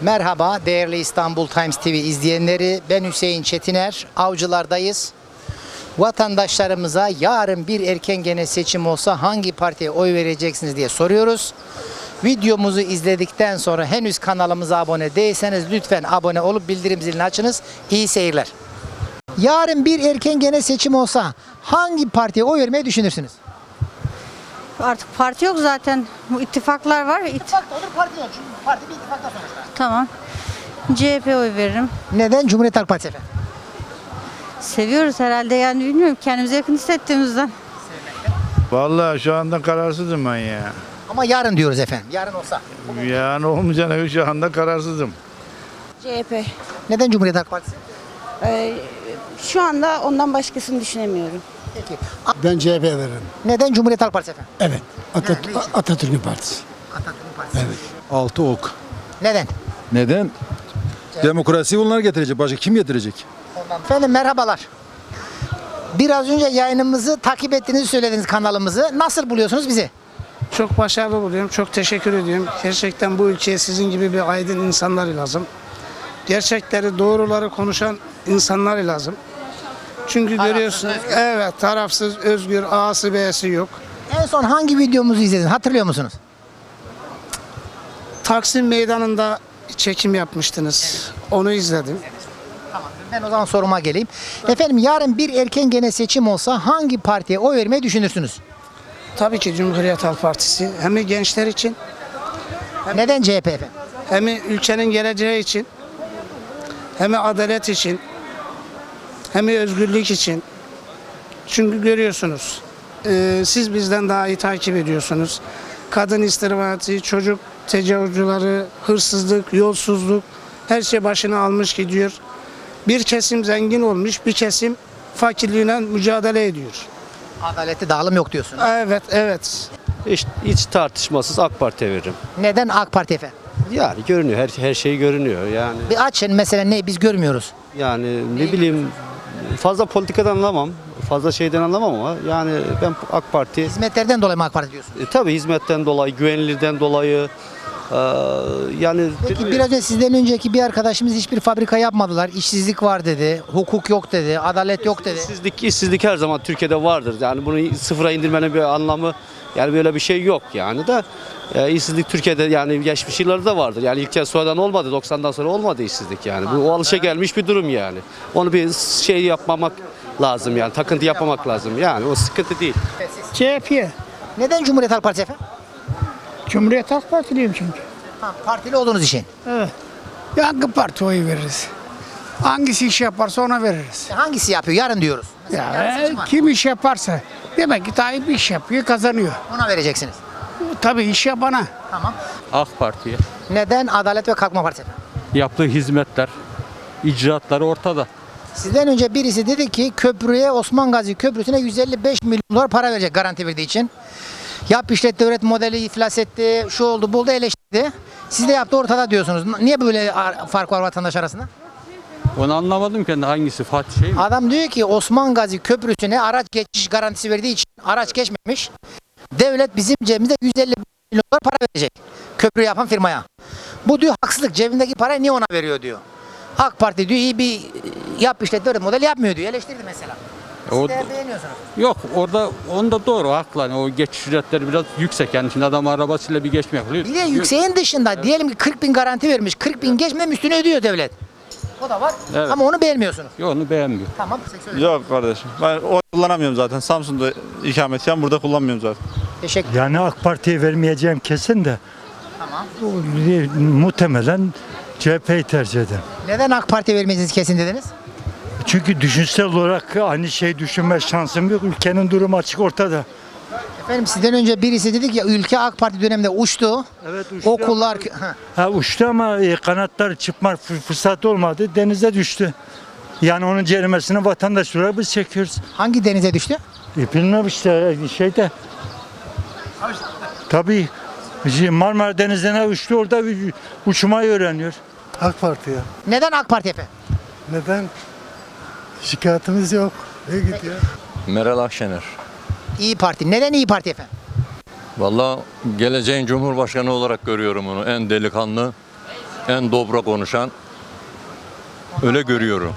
Merhaba değerli İstanbul Times TV izleyenleri. Ben Hüseyin Çetiner. Avcılardayız. Vatandaşlarımıza yarın bir erken gene seçim olsa hangi partiye oy vereceksiniz diye soruyoruz. Videomuzu izledikten sonra henüz kanalımıza abone değilseniz lütfen abone olup bildirim zilini açınız. İyi seyirler. Yarın bir erken gene seçim olsa hangi partiye oy vermeyi düşünürsünüz? Artık parti yok zaten. Bu ittifaklar var. İt- İttifak da olur, parti olur. Çünkü parti bir ittifaktan sonuçta. tamam. CHP oy veririm. Neden Cumhuriyet Halk Partisi efendim? Seviyoruz herhalde yani bilmiyorum. Kendimize yakın hissettiğimizden. Vallahi şu anda kararsızım ben ya. Ama yarın diyoruz efendim. Yarın olsa. Yani olmayacağına şu anda kararsızım. CHP. Neden Cumhuriyet Halk Partisi? Ee, şu anda ondan başkasını düşünemiyorum. Peki. Ben CHP veririm. Neden Cumhuriyet Halk Partisi efendim? Evet. Atat Atatürk'ün partisi. Atatürk'ün partisi. Evet. Altı ok. Neden? Neden? Demokrasi onlar getirecek. Başka kim getirecek? Efendim merhabalar. Biraz önce yayınımızı takip ettiğinizi söylediniz kanalımızı. Nasıl buluyorsunuz bizi? Çok başarılı buluyorum. Çok teşekkür ediyorum. Gerçekten bu ülkeye sizin gibi bir aydın insanlar lazım. Gerçekleri, doğruları konuşan insanlar lazım. Çünkü görüyorsun, evet tarafsız, özgür, A'sı B'si yok. En son hangi videomuzu izlediniz? Hatırlıyor musunuz? Taksim Meydanı'nda çekim yapmıştınız. Onu izledim. Ben o zaman soruma geleyim. Efendim yarın bir erken gene seçim olsa hangi partiye oy vermeyi düşünürsünüz? Tabii ki Cumhuriyet Halk Partisi hem gençler için Neden CHP efendim? hem ülkenin geleceği için hem adalet için hem özgürlük için. Çünkü görüyorsunuz e, siz bizden daha iyi takip ediyorsunuz. Kadın istirahati, çocuk tecavüzcüleri, hırsızlık, yolsuzluk her şey başına almış gidiyor. Bir kesim zengin olmuş, bir kesim fakirliğine mücadele ediyor. Adalette dağılım yok diyorsunuz. Evet, evet. Hiç, hiç tartışmasız AK Parti'ye veririm. Neden AK Parti efendim? Yani görünüyor, her, her şey görünüyor. Yani Bir açın mesela ne biz görmüyoruz. yani ne bileyim fazla politikadan anlamam, fazla şeyden anlamam ama yani ben AK Parti Hizmetlerden dolayı mı AK Parti diyorsunuz? e, tabii hizmetten dolayı, güvenilirden dolayı e, yani Peki biraz önce sizden önceki bir arkadaşımız hiçbir fabrika yapmadılar. İşsizlik var dedi. Hukuk yok dedi. Adalet yok dedi. işsizlik, işsizlik her zaman Türkiye'de vardır. Yani bunu sıfıra indirmenin bir anlamı yani böyle bir şey yok yani da e, işsizlik Türkiye'de yani geçmiş yıllarda vardır. Yani ilk kez sonradan olmadı. 90'dan sonra olmadı işsizlik yani. Bu o alışa gelmiş bir durum yani. Onu bir şey yapmamak lazım yani. Takıntı yapmamak lazım. Yani o sıkıntı değil. CHP'ye. Neden Cumhuriyet Halk Partisi efendim? Cumhuriyet Halk Partiliyim çünkü. Ha, partili olduğunuz için. Ya hangi parti oyu veririz? Hangisi iş yaparsa ona veririz. Hangisi yapıyor? Yarın diyoruz. Mesela Ya, yarın seçim var. kim iş yaparsa. Demek ki Tayyip iş yapıyor, kazanıyor. Ona vereceksiniz. Tabii iş yapana. Tamam. AK Parti'ye Neden Adalet ve Kalkınma Partisi yaptığı hizmetler, icraatları ortada. Sizden önce birisi dedi ki köprüye Osman Gazi Köprüsü'ne 155 milyon dolar para verecek garanti verdiği için. Yap işlet devlet modeli iflas etti, şu oldu, bu oldu eleştirdi. Siz de yaptı ortada diyorsunuz. Niye böyle ar- fark var vatandaş arasında? Onu anlamadım ki hangisi Fatih şey mi? Adam diyor ki Osman Gazi Köprüsü'ne araç geçiş garantisi verdiği için araç geçmemiş. Devlet bizim cebimize 150 milyon dolar para verecek. Köprü yapan firmaya. Bu diyor haksızlık. Cebindeki parayı niye ona veriyor diyor. AK Parti diyor iyi bir e, yap işlet devlet modeli yapmıyor diyor. Eleştirdi mesela. O-. Yok orada onda doğru haklı. Hani o geçiş ücretleri biraz yüksek yani şimdi adam arabasıyla bir geçme yapılıyor. Bir de yükseğin dışında diyelim ki 40 bin garanti vermiş. 40 bin geçmem üstüne ödüyor devlet. O da var. Evet. Ama onu beğenmiyorsunuz. Yok onu beğenmiyor. Tamam. Yok kardeşim. Ben oy kullanamıyorum zaten. Samsun'da ikametgahım burada kullanmıyorum zaten. Teşekkür Yani AK Parti'ye vermeyeceğim kesin de Tamam. o- muhtemelen CHP'yi tercih ederim. Neden AK Parti vermeyeceğiniz kesin dediniz? Çünkü düşünsel olarak aynı şey düşünme şansım yok. Ülkenin durumu açık ortada. Efendim sizden önce birisi dedi ki ya ülke AK Parti döneminde uçtu. Evet uçtu Okullar... ama- Ha. Ha, uçtu ama e, kanatlar çıkma fır- fırsatı olmadı. Denize düştü. Yani onun ceremesini vatandaş olarak biz çekiyoruz. Hangi denize düştü? E, bilmem işte e, şeyde. Tabii şey, Marmara Denizi'ne uçtu orada uçmayı öğreniyor. AK Parti'ye. Neden AK Parti efendim? Neden? Şikayetimiz yok. İyi gidiyor. Meral Akşener. İyi Parti. Neden İyi Parti efendim? Vallahi geleceğin cumhurbaşkanı olarak görüyorum onu. En delikanlı, en dobra konuşan. Öyle görüyorum.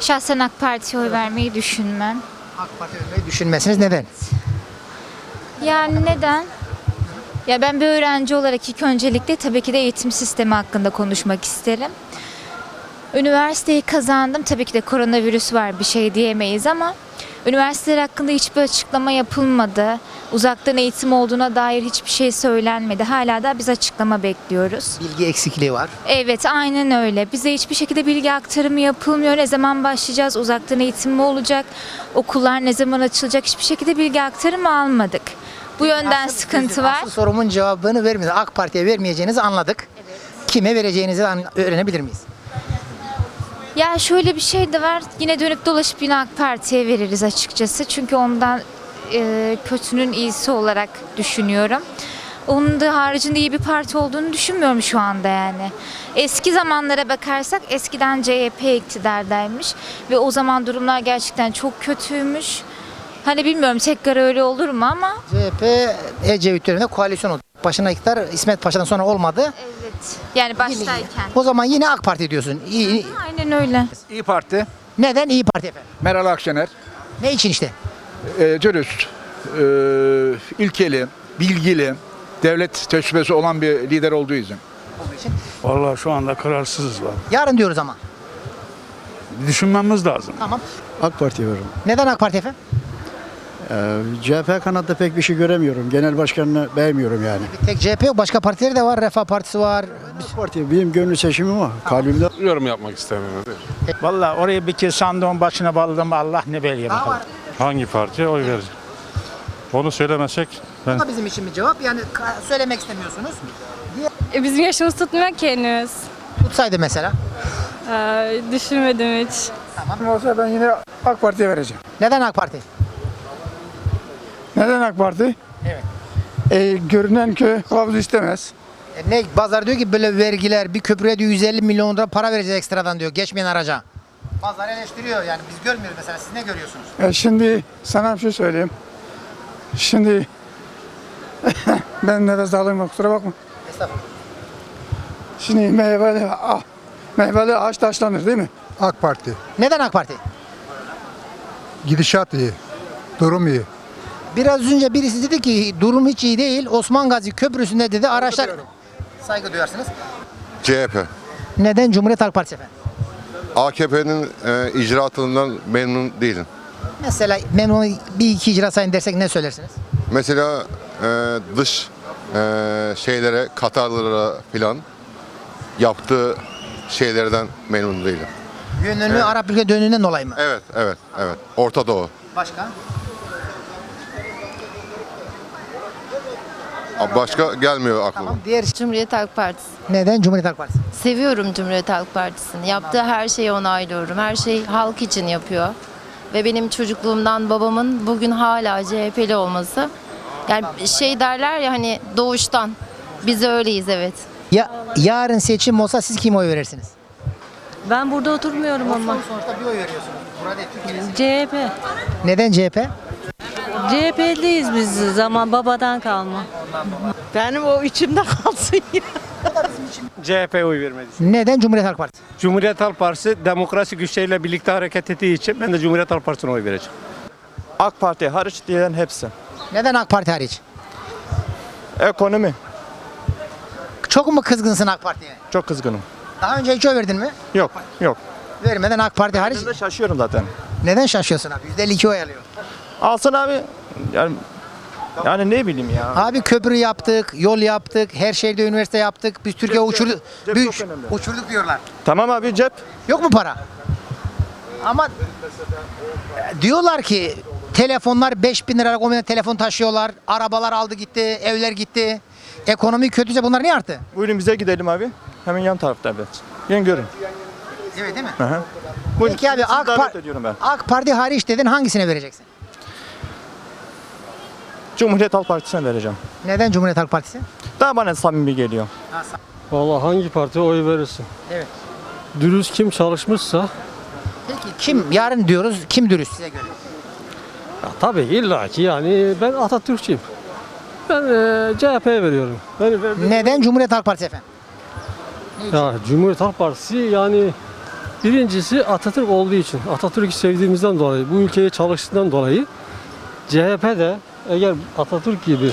Şahsen AK Parti'ye oy vermeyi düşünmem. AK Parti düşünmesiniz neden? Yani neden? Ya ben bir öğrenci olarak ilk öncelikle tabii ki de eğitim sistemi hakkında konuşmak isterim. Üniversiteyi kazandım. Tabii ki de koronavirüs var bir şey diyemeyiz ama üniversiteler hakkında hiçbir açıklama yapılmadı. Uzaktan eğitim olduğuna dair hiçbir şey söylenmedi. Hala da biz açıklama bekliyoruz. Bilgi eksikliği var. Evet aynen öyle. Bize hiçbir şekilde bilgi aktarımı yapılmıyor. Ne zaman başlayacağız? Uzaktan eğitim mi olacak? Okullar ne zaman açılacak? Hiçbir şekilde bilgi aktarımı almadık. Bu yönden sıkıntı var. Asıl sorumun cevabını vermedi. AK Parti'ye vermeyeceğinizi anladık. Kime vereceğinizi öğrenebilir miyiz? Ya şöyle bir şey de var. Yine dönüp dolaşıp yine AK Parti'ye veririz açıkçası. Çünkü ondan e, kötünün iyisi olarak düşünüyorum. Onun da haricinde iyi bir parti olduğunu düşünmüyorum şu anda yani. Eski zamanlara bakarsak eskiden CHP iktidardaymış ve o zaman durumlar gerçekten çok kötüymüş. Hani bilmiyorum tekrar öyle olur mu ama CHP Ecevit döneminde koalisyon oldu. Başına iktidar İsmet Paşa'dan sonra olmadı. evet yani baştayken. O zaman yine AK Parti diyorsun. İyi, Aynen öyle. İyi Parti. neden İyi Parti efendim? Meral Akşener. Ne için işte? E, dürüst, e, ilkeli, bilgili, devlet tecrübesi olan bir lider olduğu için. Vallahi şu anda kararsızız var. Yarın diyoruz ama. Düşünmemiz lazım. Tamam. AK Parti'ye veririm. Neden AK Parti efendim? Ee, CHP kanatta pek bir şey göremiyorum. Genel başkanını beğenmiyorum yani. Bir tek CHP yok. Başka partileri de var. Refah Partisi var. AK Parti benim gönül seçimim o. Kalbimde Yorum yapmak istemiyorum. Vallahi oraya bir kez sandığın başına bağladım Allah ne Daha var. Hangi partiye oy vereceğim? Onu söylemesek ben Bu da bizim için bir cevap. Yani söylemek istemiyorsunuz. E, Bizim yaşımız tutmuyor ki henüz. Tutsaydı mesela. düşünmedim hiç. Olsa ben yine AK Parti'ye vereceğim. Neden AK Parti? Neden AK Parti? Evet. E, görünen köy kılavuz istemez. E ne Bazar diyor ki böyle vergiler bir köprüye diyor 150 milyon lira para vereceğiz ekstradan diyor geçmeyen araca. Bazar eleştiriyor yani biz görmüyoruz mesela siz ne görüyorsunuz? E, şimdi sana bir şey söyleyeyim. Şimdi ben nefes alayım kusura bakma. Estağfurullah. Şimdi meyveli, ah, meyveli ağaç taşlanır değil mi? AK Parti. Neden AK Parti? Gidişat iyi. Durum iyi. Biraz önce birisi dedi ki durum hiç iyi değil. Osman Gazi Köprüsü'nde dedi araçlar... Saygı duyarsınız. CHP. Neden Cumhuriyet Halk Partisi efendim? AKP'nin e, icraatından memnun değilim. Mesela memnun bir iki icra sayın dersek ne söylersiniz? Mesela e, dış e, şeylere, Katarlılara filan yaptığı şeylerden memnun değilim. Yönünü Arap ülke dönüğünden dolayı mı? Evet, evet, evet. Orta Doğu. Başka? Başka gelmiyor aklıma. Tamam. Diğer Cumhuriyet Halk Partisi. neden Cumhuriyet Halk Partisi? Seviyorum Cumhuriyet Halk Partisi'ni. Yaptığı her şeyi onaylıyorum. Her şey halk için yapıyor. Ve benim çocukluğumdan babamın bugün hala CHP'li olması. Yani şey derler ya hani doğuştan. Biz öyleyiz evet. Ya yarın seçim olsa siz kime oy verirsiniz? Ben burada oturmuyorum ama. Sonuçta bir oy veriyorsunuz. Burada Türkiye'de. CHP. Neden CHP? CHP'liyiz biz zaman babadan kalma. Benim o içimde kalsın ya. CHP'ye oy vermedi. Neden Cumhuriyet Halk Partisi? Cumhuriyet Halk Partisi demokrasi güçleriyle birlikte hareket ettiği için ben de Cumhuriyet Halk Partisi'ne oy vereceğim. AK Parti hariç diyen hepsi. Neden AK Parti hariç? Ekonomi. Çok mu kızgınsın AK Parti'ye? Çok kızgınım. Daha önce hiç oy verdin mi? Yok, yok. Vermeden AK Parti hariç. Ben de şaşıyorum zaten. Neden şaşıyorsun abi? %52 oy alıyor. Alsın abi. Yani yani ne bileyim ya. Abi köprü yaptık, yol yaptık, her şehirde üniversite yaptık. Biz Türkiye uçurduk. cep Büyük- çok önemli. uçurduk diyorlar. Tamam abi cep. Yok mu para? Ama diyorlar ki telefonlar 5000 liralık olmayan telefon taşıyorlar. Arabalar aldı gitti, evler gitti. Ekonomi kötüyse bunlar niye arttı? Buyurun bize gidelim abi. Hemen yan tarafta evet. Gelin görün. Evet değil mi? Hı hı. Buyurun. Peki abi Sizi AK, davet Par- ediyorum ben. AK Parti hariç dedin hangisine vereceksin? Cumhuriyet Halk Partisi'ne vereceğim. Neden Cumhuriyet Halk Partisi? Daha bana samimi geliyor. Vallahi hangi partiye oy verirsin? Evet. Dürüst kim çalışmışsa Peki kim yarın diyoruz kim dürüst size göre? ya tabii illa ki yani ben Atatürkçüyüm. Ben e, CHP'ye veriyorum. Ben, ben- Neden Cumhuriyet Halk Partisi efendim? Ya Cumhuriyet Halk Partisi yani birincisi Atatürk olduğu için, Atatürk'ü sevdiğimizden dolayı, bu ülkeye çalıştığından dolayı CHP de eğer Atatürk gibi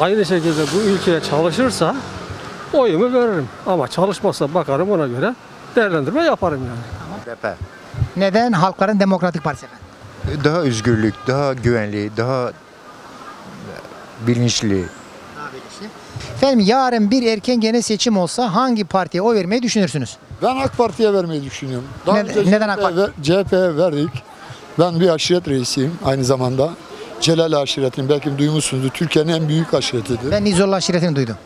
aynı şekilde bu ülkeye çalışırsa oyumu veririm. Ama çalışmazsa bakarım ona göre değerlendirme yaparım yani. Neden Halkların Demokratik Partisi efendim? Daha özgürlük, daha güvenli, daha bilinçli. Efendim yarın bir erken genel seçim olsa hangi partiye oy vermeyi düşünürsünüz? Ben AK Parti'ye vermeyi düşünüyorum. Daha Neden- önce neden AK ver- CHP'ye verdik. Ben bir aşiret reisiyim aynı zamanda. Celal aşiretini belki duymuşsunuzdur. Türkiye'nin en büyük aşiretidir. Ben İzol'la aşiretini duydum.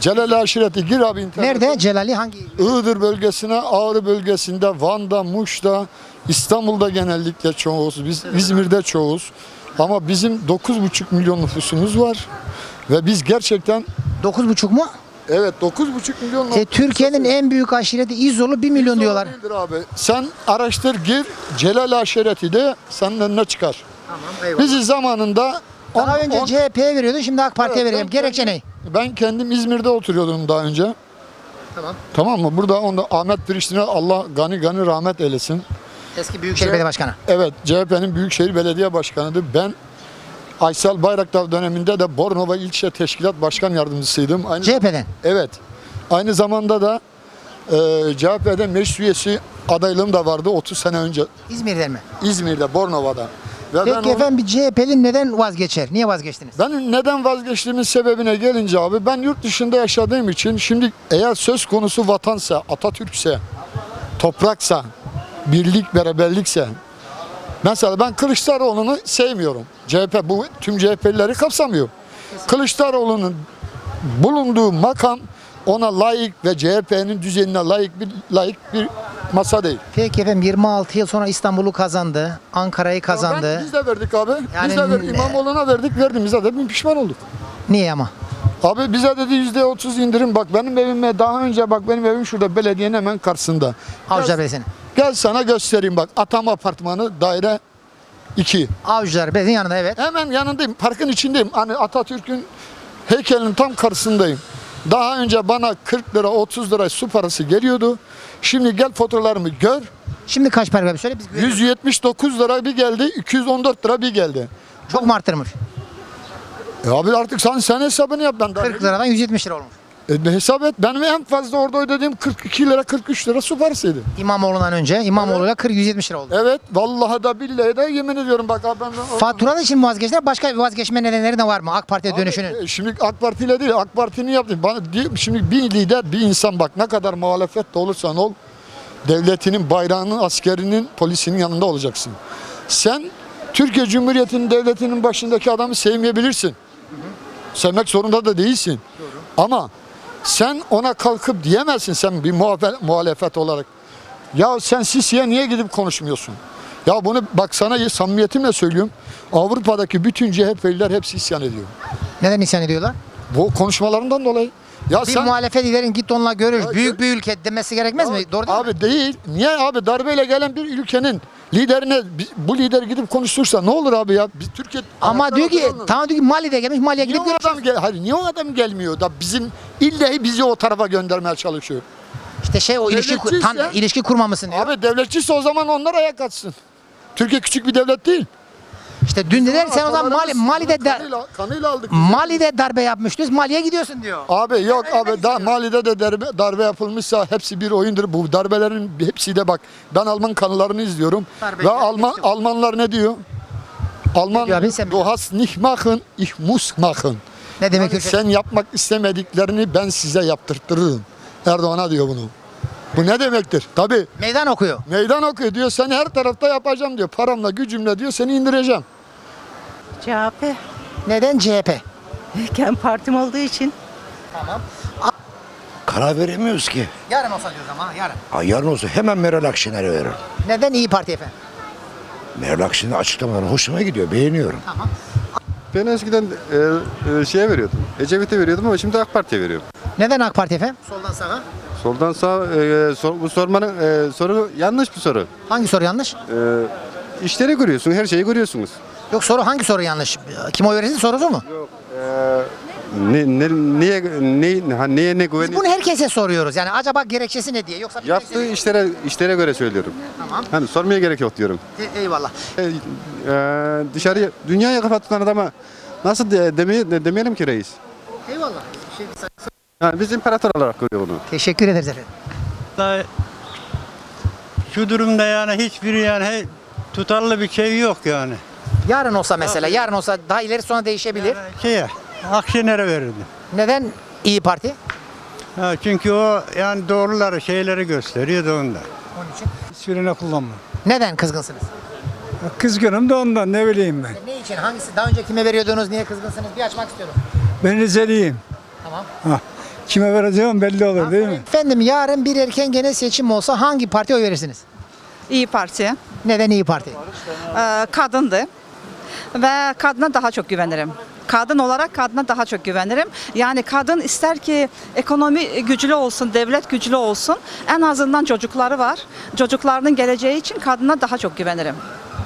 Celal aşireti gir abi internete. Nerede? Celali hangi? Iğdır bölgesine, Ağrı bölgesinde, Van'da, Muş'ta, İstanbul'da genellikle çoğuz. Biz İzmir'de çoğuz. Ama bizim 9,5 milyon nüfusumuz var. Ve biz gerçekten 9,5 mu? evet 9,5 milyon E, Türkiye'nin en büyük aşireti İzol'u 1 milyon diyorlar. Değildir abi. Sen araştır gir Celal aşireti de senin önüne çıkar. Tamam Bizi zamanında Daha on- önce on- CHP'ye veriyordun şimdi AK Parti'ye Evet, vereceğim. ben Gerekçe ne? Ben kendim İzmir'de oturuyordum daha önce. Tamam. Tamam mı? Burada onda Ahmet Piriştin'e Allah gani gani rahmet eylesin. Eski Büyükşehir Belediye Başkanı. Evet, CHP'nin Büyükşehir Belediye Başkanı'dı. Ben Aysel Bayraktar döneminde de Bornova İlçe Teşkilat Başkan Yardımcısıydım. Aynı CHP'den. Evet. Aynı zamanda da e, CHP'de meclis üyesi adaylığım da vardı 30 sene önce İzmir'den mi? İzmir'de, Bornova'da. Ve ben Peki onu- efendim bir CHP'li neden vazgeçer? Niye vazgeçtiniz? Ben neden vazgeçtiğimin sebebine gelince abi ben yurt dışında yaşadığım için şimdi eğer söz konusu vatansa, Atatürk'se, topraksa, birlik, beraberlikse mesela ben Kılıçdaroğlu'nu sevmiyorum. CHP bu tüm CHP'lileri kapsamıyor. Kılıçdaroğlu'nun bulunduğu makam ona layık ve CHP'nin düzenine layık bir layık bir masa değil. Peki efendim 26 yıl sonra İstanbul'u kazandı. Ankara'yı kazandı. Ben, biz de verdik abi. Yani biz de verdik. İmamoğlu'na verdik. Verdiğimizde de bir pişman olduk. Niye ama? Abi bize dedi yüzde otuz indirim bak benim evime daha önce bak benim evim şurada belediyenin hemen karşısında. Avcılar Belediyesi'nin. Gel sana göstereyim bak Atam Apartmanı daire 2. Avcılar Belediyesi'nin yanında evet. Hemen yanındayım parkın içindeyim. Hani Atatürk'ün heykelinin tam karşısındayım. Daha önce bana 40 lira 30 lira su parası geliyordu. Şimdi gel fotoğraflarımı gör. Şimdi kaç para bir söyle biz görelim. 179 lira bir geldi, 214 lira bir geldi. Çok mu arttırmış? E abi artık sen, sen hesabını yap ben daha. 40 liradan 170 lira olmuş. E, hesap et. Benim en fazla orada ödediğim 42 lira 43 lira su parasıydı. İmamoğlu'ndan önce İmamoğlu'yla 40 170 lira oldu. Evet vallahi da billahi de yemin ediyorum bak abi ben Fatura için mi vazgeçtiler? Başka bir vazgeçme nedenleri de var mı? AK Parti'ye dönüşünün. Abi, e, Şimdi AK Parti ile değil AK Parti'nin yaptı. Bana, diyor- şimdi bir lider bir insan bak ne kadar muhalefet de olursan ol devletinin bayrağının askerinin polisinin yanında olacaksın. Sen Türkiye Cumhuriyeti'nin devletinin başındaki adamı sevmeyebilirsin. Sevmek zorunda da değilsin. Ama sen ona kalkıp diyemezsin sen bir muhalefet olarak. Ya sen Sisi'ye niye gidip konuşmuyorsun? Ya bunu bak sana samimiyetimle söylüyorum. Avrupa'daki bütün CHP'liler hepsi isyan ediyor. Neden isyan ediyorlar? Bu konuşmalarından dolayı. Ya Bir sen muhalefet liderin git onunla görüş. Ya Büyük bir ülke demesi gerekmez mi? Doğru değil mi? abi değil. Niye abi darbeyle gelen bir ülkenin liderine bu lider gidip konuştursa ne olur abi ya? Biz Türkiye Ama diyor ki tamam diyor ki Mali'de gelmiş Mali'ye niye gidip görüş. adam gel Hayır niye o adam gelmiyor da bizim illehi bizi o tarafa göndermeye çalışıyor. İşte şey o ilişki, Devletçiyse- tam ilişki kurmamışsın diyor. Abi devletçiyse o zaman onlar ayak atsın. Türkiye küçük bir devlet değil. İşte dün dediler sen o zaman Mali, Mali'de da, kanıyla, kanıyla aldık. Mali'de darbe yapmıştınız Mali'ye gidiyorsun diyor. Abi yok abi da, Mali'de de darbe, darbe yapılmışsa hepsi bir oyundur. Bu darbelerin hepsi de bak ben Alman kanallarını izliyorum. Darbeciler Ve Alman. Almanlar ne diyor? Alman diyor abi, sen du hast nicht machen, ich muss machen. Ne demek Yani sen yapmak istemediklerini ben size yaptırtırırım. Erdoğan'a diyor bunu. Bu ne demektir? Tabii Meydan okuyor. meydan okuyor diyor. Seni her tarafta yapacağım diyor. Paramla gücümle diyor seni indireceğim. CHP. Neden CHP? Kendi partim olduğu için. Tamam. Karar veremiyoruz ki. Yarın olsa diyoruz ama yarın. Ha, yarın olsa hemen Meral Akşener'e veririm. Neden İyi Parti efendim? Meral Akşener açıklamaları hoşuma gidiyor, beğeniyorum. Tamam. Ben eskiden e, şeye veriyordum. Ecevit'e veriyordum ama şimdi AK Parti'ye veriyorum. Neden AK Parti efendim? Soldan sağa. Soldan sağ bu sormanın soru yanlış bir soru. Hangi soru yanlış? işleri görüyorsun, her şeyi görüyorsunuz. Yok soru hangi soru yanlış? Kim oy verirse sorusu mu? Yok. Ne, ne, niye, ne, ha, neye ne Biz güveniyor? bunu herkese soruyoruz. Yani acaba gerekçesi ne diye. Yoksa bir Yaptığı işlere işlere göre söylüyorum. Tamam. Hani sormaya gerek yok diyorum. E- eyvallah. E, e, dışarıya dünyaya kafa tutan adama nasıl de, demeye- de- demeyelim ki reis? Eyvallah. Yani biz imparator olarak görüyor bunu. Teşekkür ederiz efendim. Şu durumda yani hiçbir yani he- tutarlı bir şey yok yani. Yarın olsa mesela, yarın olsa daha ileri sonra değişebilir. Şeye, Akşener'e verirdim. Neden İyi Parti? Ha, çünkü o yani doğruları şeyleri gösteriyor da ondan. Onun için. Hiçbirine kullanma. Neden kızgınsınız? Kızgınım da ondan ne bileyim ben. Ne için? Hangisi? Daha önce kime veriyordunuz? Niye kızgınsınız? Bir açmak istiyorum. Ben Rizeliyim. Tamam. Ha, kime vereceğim belli olur değil mi? Efendim yarın bir erken genel seçim olsa hangi partiye oy verirsiniz? İyi Parti. Neden İyi Parti? Ee, kadındı. Ve kadına daha çok güvenirim. Kadın olarak kadına daha çok güvenirim. Yani kadın ister ki ekonomi güçlü olsun, devlet güçlü olsun. En azından çocukları var. Çocuklarının geleceği için kadına daha çok güvenirim.